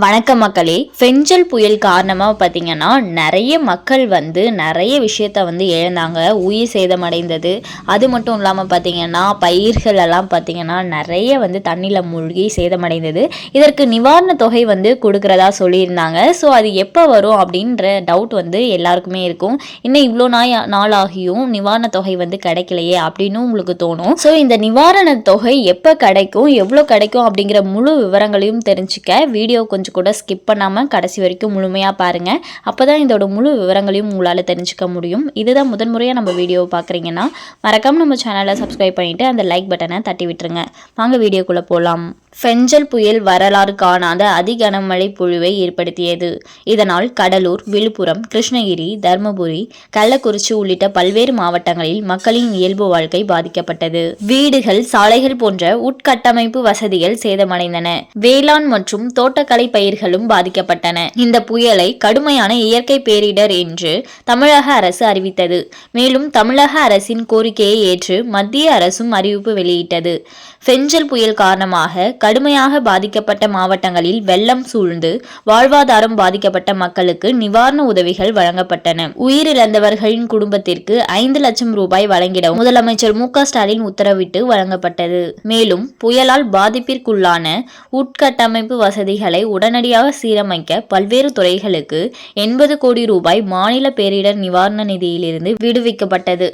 வணக்க மக்களே. ஃபெஞ்சல் புயல் காரணமாக பார்த்தீங்கன்னா நிறைய மக்கள் வந்து நிறைய விஷயத்த வந்து இழந்தாங்க. உயிர் சேதமடைந்தது. அது மட்டும் இல்லாமல் பார்த்தீங்கன்னா பயிர்கள் எல்லாம் பார்த்தீங்கன்னா நிறைய வந்து தண்ணியில் மூழ்கி சேதமடைந்தது. இதற்கு நிவாரண தொகை வந்து கொடுக்குறதா சொல்லியிருந்தாங்க. ஸோ அது எப்போ வரும் அப்படின்ற டவுட் வந்து எல்லாருக்குமே இருக்கும். இன்னும் இவ்வளோ நாய் நாள் ஆகியும் நிவாரண தொகை வந்து கிடைக்கலையே அப்படின்னு உங்களுக்கு தோணும். ஸோ இந்த நிவாரண தொகை எப்போ கிடைக்கும் எவ்வளோ கிடைக்கும் அப்படிங்கிற முழு விவரங்களையும் தெரிஞ்சுக்க வீடியோ கொஞ்சம் கொஞ்சம் கூட ஸ்கிப் பண்ணாமல் கடைசி வரைக்கும் முழுமையாக பாருங்கள் அப்போ தான் இதோட முழு விவரங்களையும் உங்களால் தெரிஞ்சுக்க முடியும். இதுதான் முதன்முறையாக நம்ம வீடியோவை பார்க்குறீங்கன்னா மறக்காமல் நம்ம சேனலை சப்ஸ்கிரைப் பண்ணிவிட்டு அந்த லைக் பட்டனை தட்டி விட்டுருங்க. வாங்க வீடியோக்குள்ளே போகலாம் ஃபெஞ்சல் புயல் வரலாறு காணாத அதிகனமழை பொழிவை ஏற்படுத்தியது. இதனால் கடலூர் விழுப்புரம் கிருஷ்ணகிரி தருமபுரி கள்ளக்குறிச்சி உள்ளிட்ட பல்வேறு மாவட்டங்களில் மக்களின் இயல்பு வாழ்க்கை பாதிக்கப்பட்டது. வீடுகள் சாலைகள் போன்ற உட்கட்டமைப்பு வசதிகள் சேதமடைந்தன. வேளாண் மற்றும் தோட்டக்கலை பயிர்களும் பாதிக்கப்பட்டன. இந்த புயலை கடுமையான இயற்கை பேரிடர் என்று தமிழக அரசு அறிவித்தது. மேலும் தமிழக அரசின் கோரிக்கையை ஏற்று மத்திய அரசும் அறிவிப்பு வெளியிட்டது. ஃபெஞ்சல் புயல் காரணமாக கடுமையாக பாதிக்கப்பட்ட மாவட்டங்களில் வெள்ளம் சூழ்ந்து வாழ்வாதாரம் பாதிக்கப்பட்ட மக்களுக்கு நிவாரண உதவிகள் வழங்கப்பட்டன. உயிரிழந்தவர்களின் குடும்பத்திற்கு ஐந்து லட்சம் ரூபாய் வழங்கிட முதலமைச்சர் மு ஸ்டாலின் உத்தரவிட்டு வழங்கப்பட்டது. மேலும் புயலால் பாதிப்பிற்குள்ளான உட்கட்டமைப்பு வசதிகளை உடனடியாக சீரமைக்க பல்வேறு துறைகளுக்கு எண்பது கோடி ரூபாய் மாநில பேரிடர் நிவாரண நிதியிலிருந்து விடுவிக்கப்பட்டது.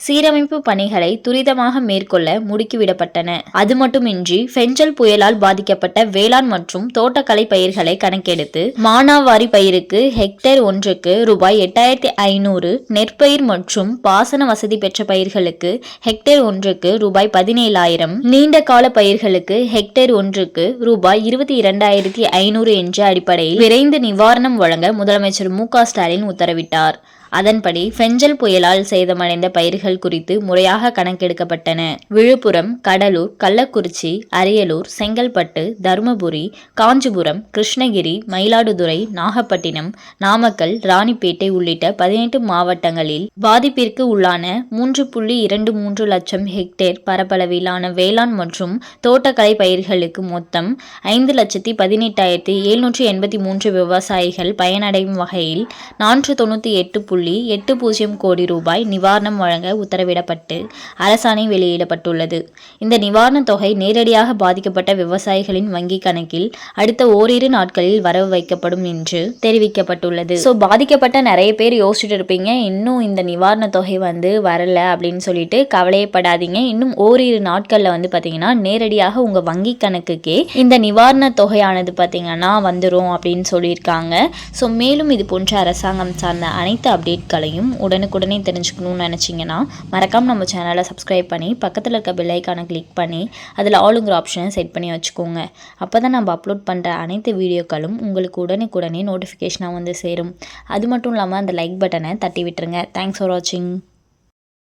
சீரமைப்பு பணிகளை துரிதமாக மேற்கொள்ள முடுக்கிவிடப்பட்டன. அது மட்டுமின்றி ஃபெஞ்சல் புயலால் பாதிக்கப்பட்ட வேளாண் மற்றும் தோட்டக்கலை பயிர்களை கணக்கெடுத்து மானாவாரி பயிருக்கு ஹெக்டேர் ஒன்றுக்கு ரூபாய் எட்டாயிரத்தி ஐநூறு நெற்பயிர் மற்றும் பாசன வசதி பெற்ற பயிர்களுக்கு ஹெக்டேர் ஒன்றுக்கு ரூபாய் பதினேழாயிரம் நீண்ட கால பயிர்களுக்கு ஹெக்டேர் ஒன்றுக்கு ரூபாய் இருபத்தி இரண்டாயிரத்தி ஐநூறு என்ற அடிப்படையில் விரைந்து நிவாரணம் வழங்க முதலமைச்சர் மு ஸ்டாலின் உத்தரவிட்டார். அதன்படி ஃபெஞ்சல் புயலால் சேதமடைந்த பயிர்கள் குறித்து முறையாக கணக்கெடுக்கப்பட்டன. விழுப்புரம் கடலூர் கள்ளக்குறிச்சி அரியலூர் செங்கல்பட்டு தருமபுரி காஞ்சிபுரம் கிருஷ்ணகிரி மயிலாடுதுறை நாகப்பட்டினம் நாமக்கல் ராணிப்பேட்டை உள்ளிட்ட பதினெட்டு மாவட்டங்களில் பாதிப்பிற்கு உள்ளான மூன்று புள்ளி இரண்டு மூன்று லட்சம் ஹெக்டேர் பரப்பளவிலான வேளாண் மற்றும் தோட்டக்கலை பயிர்களுக்கு மொத்தம் ஐந்து லட்சத்தி பதினெட்டாயிரத்தி எழுநூற்றி எண்பத்தி மூன்று விவசாயிகள் பயனடையும் வகையில் நானூற்று தொண்ணூற்றி எட்டு புள்ளி எட்டு பூஜ்ஜியம் கோடி ரூபாய் நிவாரணம் வழங்க உத்தரவிடப்பட்டு அரசாணை வெளியிடப்பட்டுள்ளது. இந்த நிவாரணத் தொகை நேரடியாக பாதிக்கப்பட்ட விவசாயிகளின் வங்கிக் கணக்கில் அடுத்த ஓரிரு நாட்களில் வரவு வைக்கப்படும் என்று தெரிவிக்கப்பட்டுள்ளது. ஸோ பாதிக்கப்பட்ட நிறைய பேர் யோசிச்சுட்டு இருப்பீங்க இன்னும் இந்த நிவாரணத் தொகை வந்து வரல அப்படின்னு சொல்லிட்டு கவலையப்படாதீங்க. இன்னும் ஓரிரு நாட்களில் வந்து பார்த்தீங்கன்னா நேரடியாக உங்கள் வங்கி கணக்குக்கே இந்த நிவாரணத் தொகையானது பார்த்தீங்கன்னா வந்துடும் அப்படின்னு சொல்லியிருக்காங்க. ஸோ மேலும் இது போன்ற அரசாங்கம் சார்ந்த அனைத்து அப்டேட் அப்டேட்களையும் உடனுக்குடனே தெரிஞ்சுக்கணும்னு நினச்சிங்கன்னா மறக்காமல் நம்ம சேனலை சப்ஸ்கிரைப் பண்ணி பக்கத்தில் இருக்க பெல்லைக்கான கிளிக் பண்ணி அதில் ஆளுங்கிற ஆப்ஷனை செட் பண்ணி வச்சுக்கோங்க. அப்போ தான் நம்ம அப்லோட் பண்ணுற அனைத்து வீடியோக்களும் உங்களுக்கு உடனுக்குடனே நோட்டிஃபிகேஷனாக வந்து சேரும். அது மட்டும் இல்லாமல் அந்த லைக் பட்டனை தட்டி விட்டுருங்க. தேங்க்ஸ் ஃபார் வாட்சிங்